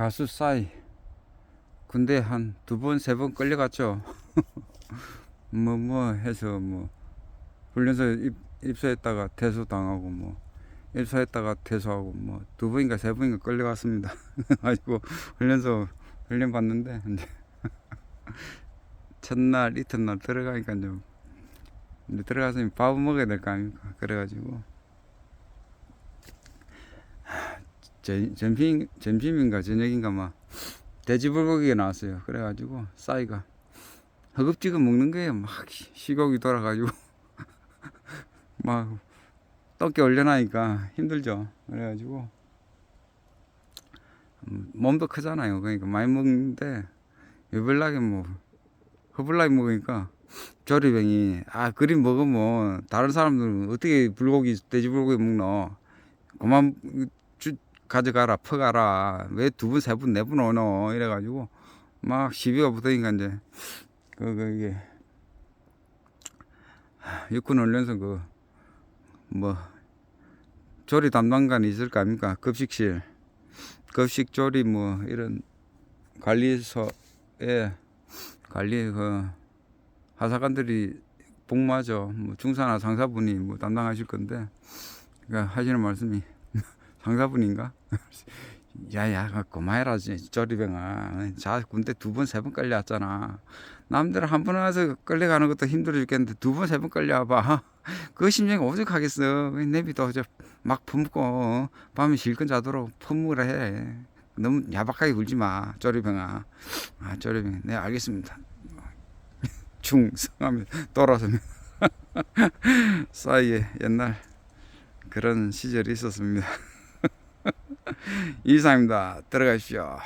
가수 싸이. 군대 한 두 번 세 번 끌려갔죠. 뭐뭐 해서 뭐. 훈련소 입, 입소했다가 퇴소 당하고 뭐. 입소했다가 퇴소하고 뭐. 두 번인가 세 번인가 끌려갔습니다. 가지고 훈련소 훈련 받는데. 이제 첫날 이튿날 들어가니까 좀 들어가서 밥을 먹어야 될 거 아닙니까? 그래가지고 제- 점심 점심인가 저녁인가 막 돼지불고기가 나왔어요. 그래가지고 싸이가 허겁지겁 먹는 거예요. 막 시- 시국이 돌아가지고 막 떡게 올려놔니까 힘들죠. 그래가지고 음, 몸도 크잖아요. 그러니까 많이 먹는데 유별나게 뭐 허블나게 먹으니까 조리병이 아 그리 먹으면 다른 사람들은 어떻게 불고기 돼지불고기 먹노? 그만 주, 가져가라 퍼가라. 왜 두 분 세 분 네 분 오노? 이래가지고 막 시비가 붙으니까 이제 그 그게 육군 훈련소 그 뭐 조리 담당관이 있을 거 아닙니까? 급식실. 급식 조리 뭐 이런 관리소에 관리 그 하사관들이 복무하죠. 뭐 중사나 상사분이 뭐 담당하실 건데 그러니까 하시는 말씀이 상사분인가? 야야 그만해라 쪼리병아. 자 군대 두 번 세 번 끌려왔잖아. 남들 한 번 와서 끌려가는 것도 힘들어 죽겠는데 두 번 세 번 끌려와봐. 그 심정이 오죽하겠어. 내비도 저막 품고 밤에 실컷 자도록 품으라 해. 너무 야박하게 굴지 마 쪼리병아. 아 쪼리병 네 알겠습니다. 충성하면 돌아서면 싸이에 옛날 그런 시절이 있었습니다. 이상입니다. 들어가십시오.